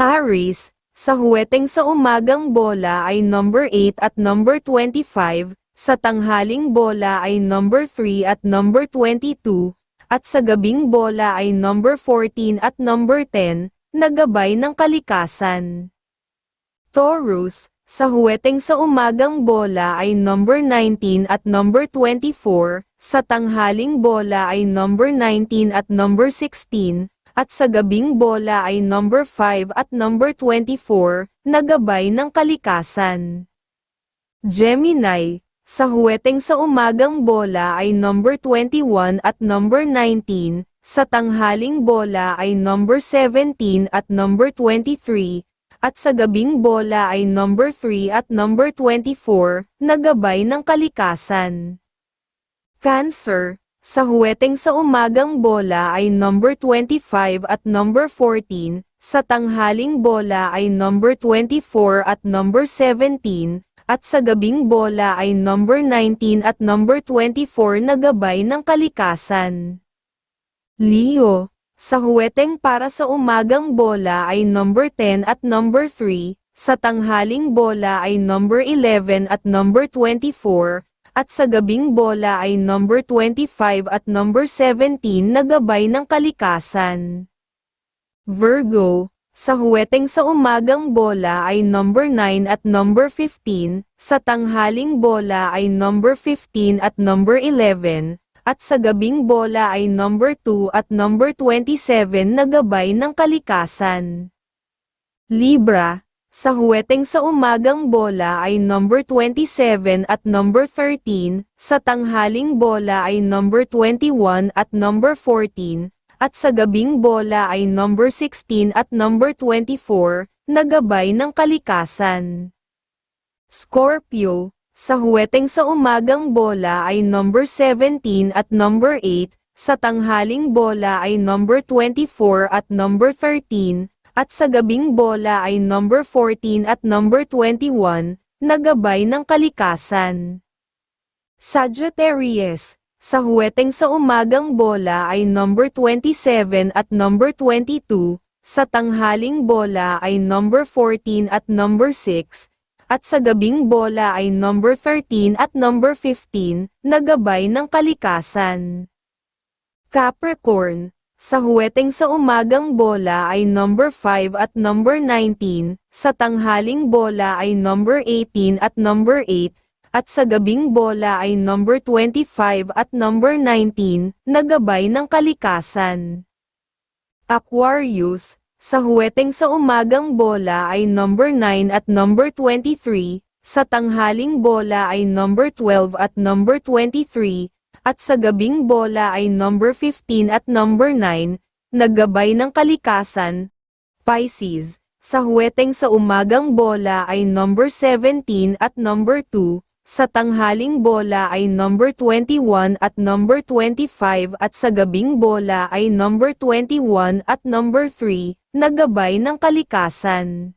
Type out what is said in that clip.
Aris, sa huweteng sa umagang bola ay number 8 at number 25, sa tanghaling bola ay number 3 at number 22, at sa gabing bola ay number 14 at number 10, nagabay ng kalikasan. Taurus, sa huweteng sa umagang bola ay number 19 at number 24, sa tanghaling bola ay number 19 at number 16, at sa gabing bola ay number 5 at number 24, nagabay ng kalikasan. Gemini, sa huweteng sa umagang bola ay number 21 at number 19, sa tanghaling bola ay number 17 at number 23, at sa gabing bola ay number 3 at number 24, nagabay ng kalikasan. Cancer, sa huweteng sa umagang bola ay number 25 at number 14, sa tanghaling bola ay number 24 at number 17, at sa gabing bola ay number 19 at number 24 na gabay ng kalikasan. Leo, sa huweteng para sa umagang bola ay number 10 at number 3, sa tanghaling bola ay number 11 at number 24, at sa gabing bola ay number 25 at number 17 na gabay ng kalikasan. Virgo, sa huweteng sa umagang bola ay number 9 at number 15, sa tanghaling bola ay number 15 at number 11, at sa gabing bola ay number 2 at number 27 na gabay ng kalikasan. Libra, sa huweteng sa umagang bola ay number 27 at number 13, sa tanghaling bola ay number 21 at number 14, at sa gabing bola ay number 16 at number 24, na gabay ng kalikasan. Scorpio, sa huweteng sa umagang bola ay number 17 at number 8, sa tanghaling bola ay number 24 at number 13, at sa gabing bola ay number 14 at number 21, nagabay ng kalikasan. Sagittarius, sa huweteng sa umagang bola ay number 27 at number 22, sa tanghaling bola ay number 14 at number 6, at sa gabing bola ay number 13 at number 15, nagabay ng kalikasan. Capricorn, sa huweteng sa umagang bola ay number 5 at number 19, sa tanghaling bola ay number 18 at number 8, at sa gabing bola ay number 25 at number 19, nagabay ng kalikasan. Aquarius, sa huweteng sa umagang bola ay number 9 at number 23, sa tanghaling bola ay number 12 at number 23, at sa gabing bola ay number 15 at number 9, naggabay ng kalikasan. Pisces, sa huweteng sa umagang bola ay number 17 at number 2, sa tanghaling bola ay number 21 at number 25 at sa gabing bola ay number 21 at number 3, naggabay ng kalikasan.